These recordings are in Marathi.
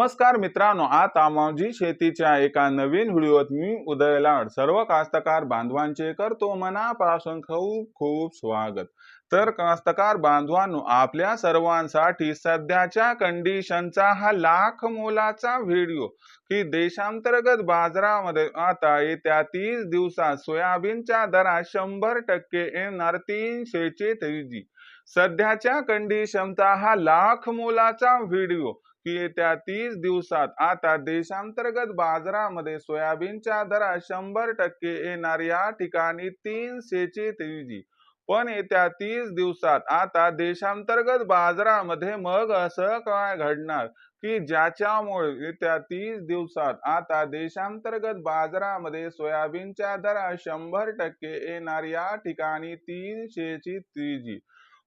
नमस्कार मित्रांनो आता माझी शेतीच्या एका नवीन व्हिडिओत मी उदय लाड सर्व कास्तकार बांधवांचे करतो मनापासून खूप खूप स्वागत. तर कास्तकार बांधवांनो आपल्या सर्वांसाठी सध्याच्या कंडिशनचा हा लाख मोलाचा व्हिडिओ की देशांतर्गत बाजारामध्ये आता येत्या तीस दिवसात सोयाबीनच्या दरात शंभर टक्के येणार तीनशेची तेजी. सध्याच्या कंडिशनचा हा लाख मोलाचा व्हिडिओ की येत्या तीस दिवसात आता देशांतर्गत बाजारामध्ये सोयाबीनच्या दरात शंभर टक्के येणार या ठिकाणी तीनशेची तेजी. पण येत्या तीस दिवसात आता देशांतर्गत बाजारामध्ये मग असं काय घडणार? की ज्याच्यामुळे येत्या तीस दिवसात आता देशांतर्गत बाजारामध्ये सोयाबीनच्या दरात शंभर टक्के येणार या ठिकाणी तीनशेची तेजी.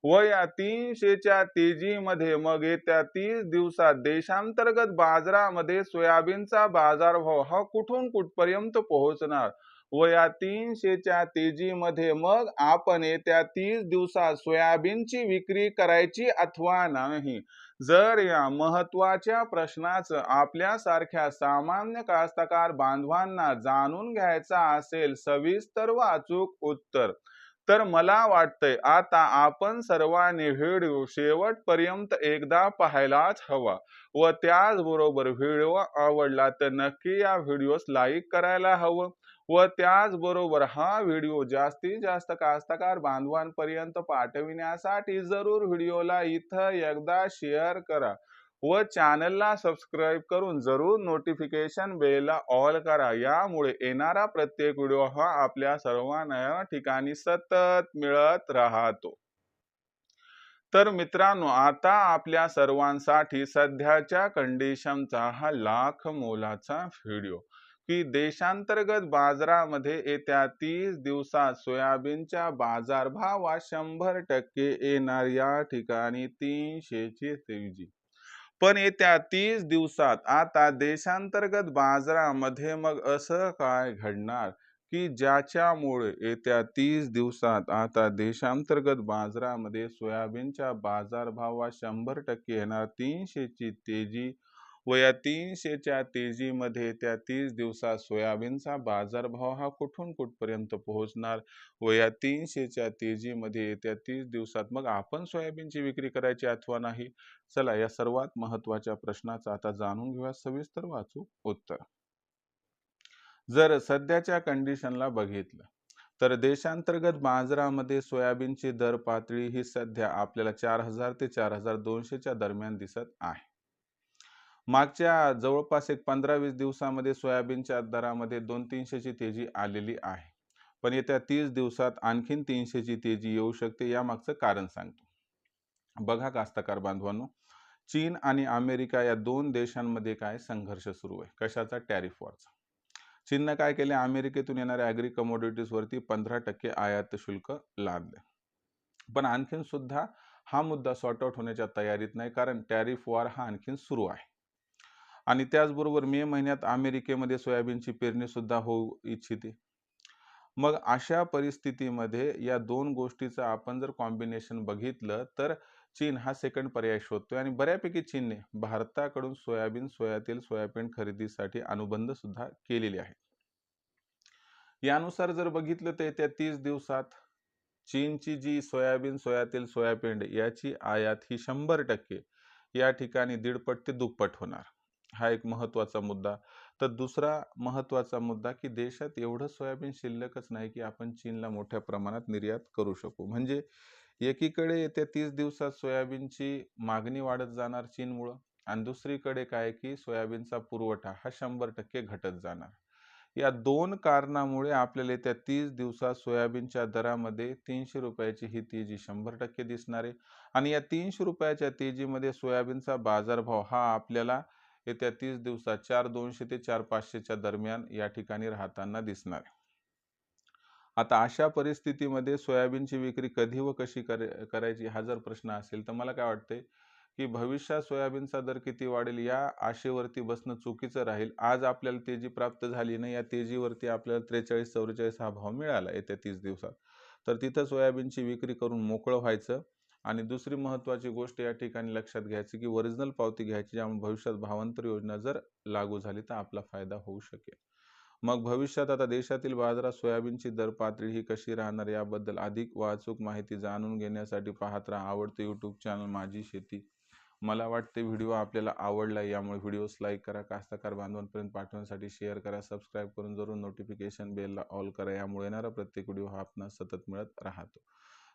व या तीनशेच्या तेजीमध्ये मग येत्या तीस दिवसात देशांतर्गत बाजारामध्ये सोयाबीनचा बाजारभाव हा कुठून कुठपर्यंत पोहोचणार? व या तीनशेच्या तेजीमध्ये मग आपण येत्या तीस दिवसात सोयाबीनची विक्री करायची अथवा नाही? जर या महत्त्वाच्या प्रश्नाचं आपल्यासारख्या सामान्य कास्तकार बांधवांना जाणून घ्यायचा असेल सविस्तर व अचूक उत्तर. तर मला वाटतंय आता आपण सर्वांनी व्हिडिओ शेवटपर्यंत एकदा पाहायलाच हवा व त्याचबरोबर व्हिडिओ आवडला तर नक्की या व्हिडिओस लाईक करायला हवं व त्याचबरोबर हा व्हिडिओ जास्तीत जास्त कास्तकार बांधवांपर्यंत पाठविण्यासाठी जरूर व्हिडिओला इथं एकदा शेअर करा. व चॅनलला सबस्क्राईब करून जरूर नोटिफिकेशन बेलला ऑल करा. यामुळे येणारा प्रत्येक व्हिडिओ हा आपल्या सर्वांना या ठिकाणी सतत मिळत राहतो. तर मित्रांनो आता आपल्या सर्वांसाठी सध्याच्या कंडिशनचा हा लाख मोलाचा व्हिडिओ की देशांतर्गत बाजारामध्ये येत्या तीस दिवसात सोयाबीनच्या बाजारभावात शंभर टक्के येणार या ठिकाणी तीनशेची तेजी. पण येत्या तीस दिवसात आता देशांतर्गत बाजारामध्ये मग असं काय घडणार? की ज्याच्यामुळे येत्या तीस दिवसात आता देशांतर्गत बाजारामध्ये सोयाबीनच्या बाजारभावात शंभर टक्के येणार तीनशेची तेजी व या तीनशेच्या तेजीमध्ये त्या तीस दिवसात सोयाबीनचा बाजारभाव हा कुठून कुठपर्यंत पोहोचणार? व या तीनशेच्या तेजीमध्ये येत्या तीस दिवसात मग आपण सोयाबीनची विक्री करायची अथवा नाही? चला या सर्वात महत्त्वाच्या प्रश्नाचं आता जाणून घेऊया. सविस्तर वाचू उत्तर. जर सध्याच्या कंडिशनला बघितलं तर देशांतर्गत बाजारामध्ये सोयाबीनची दर पातळी ही सध्या आपल्याला चार हजार ते चार हजार दोनशेच्या दरम्यान दिसत आहे. मागच्या जवळपास एक पंधरा वीस दिवसामध्ये सोयाबीनच्या दरामध्ये दोन तीनशेची तेजी आलेली आहे. पण येत्या तीस दिवसात आणखीन तीनशेची तेजी येऊ शकते यामागचं कारण सांगतो. बघा कास्तकार बांधवांनो चीन आणि अमेरिका या दोन देशांमध्ये काय संघर्ष सुरू आहे? कशाचा? टॅरिफ वॉरचा. चीननं काय केले अमेरिकेतून येणाऱ्या ॲग्री कमोडिटीजवरती पंधरा टक्के आयात शुल्क लादले पण आणखीन सुद्धा हा मुद्दा सॉर्ट आउट होण्याच्या तयारीत नाही कारण टॅरिफ वॉर हा आणखीन सुरू आहे. आणि त्याचबरोबर मे महिन्यात अमेरिकेमध्ये सोयाबीनची पेरणीसुद्धा होऊ इच्छिते. मग अशा परिस्थितीमध्ये या दोन गोष्टीचं आपण जर कॉम्बिनेशन बघितलं तर चीन हा सेकंड पर्याय शोधतोय आणि बऱ्यापैकी चीनने भारताकडून सोयाबीन सोयातील सोयाबीन खरेदीसाठी अनुबंध सुद्धा केलेले आहेत. यानुसार जर बघितलं तर येत्या तीस दिवसात चीनची जी सोयाबीन सोयातील सोयाबीन याची आयात ही शंभर टक्के या ठिकाणी दीडपट ते दुप्पट होणार. हा एक महत्त्वाचा मुद्दा. तर दुसरा महत्त्वाचा मुद्दा की देशात एवढं सोयाबीन शिल्लकच नाही की आपण चीनला मोठ्या प्रमाणात निर्यात करू शकू. म्हणजे एकीकडे येत्या तीस दिवसात सोयाबीनची मागणी वाढत जाणार चीनमुळं आणि दुसरीकडे काय की सोयाबीनचा पुरवठा हा शंभर टक्के घटत जाणार. या दोन कारणामुळे आपल्याला येत्या तीस दिवसात सोयाबीनच्या दरामध्ये तीनशे रुपयाची ही तेजी शंभर टक्के दिसणार आहे. आणि या तीनशे रुपयाच्या तेजीमध्ये सोयाबीनचा बाजारभाव हा आपल्याला येत्या तीस दिवसात चार दोनशे ते चार पाचशेच्या दरम्यान या ठिकाणी राहताना दिसणार. आता अशा परिस्थितीमध्ये सोयाबीनची विक्री कधी व कशी कर करायची हा जर प्रश्न असेल तर मला काय वाटते की भविष्यात सोयाबीनचा दर किती वाढेल या आशेवरती बसणं चुकीचं राहील. आज आपल्याला तेजी प्राप्त झाली नाही या तेजीवरती आपल्याला त्रेचाळीस चौवेचाळीस हा भाव मिळाला येत्या तीस दिवसात. तर तिथं सोयाबीनची विक्री करून मोकळं व्हायचं आणि दुसरी महत्त्वाची गोष्ट या ठिकाणी लक्षात घ्यायची की ओरिजिनल पावती घ्यायची ज्यामुळे भविष्यात भावांतर योजना जर लागू झाली तर आपला फायदा होऊ शकेल. मग भविष्यात आता देशातील बाजारात सोयाबीनची दर पातळी ही कशी राहणार याबद्दल अधिक वाचूक माहिती जाणून घेण्यासाठी पाहत राहा आवडते यूट्यूब चॅनल माझी शेती. मला वाटते व्हिडिओ आपल्याला आवडला यामुळे व्हिडिओस लाईक करा कास्तकार बांधवांपर्यंत पाठवण्यासाठी शेअर करा सबस्क्राईब करून जरूर नोटिफिकेशन बेलला ऑल करा यामुळे येणारा प्रत्येक व्हिडिओ हा आपण सतत मिळत राहतो.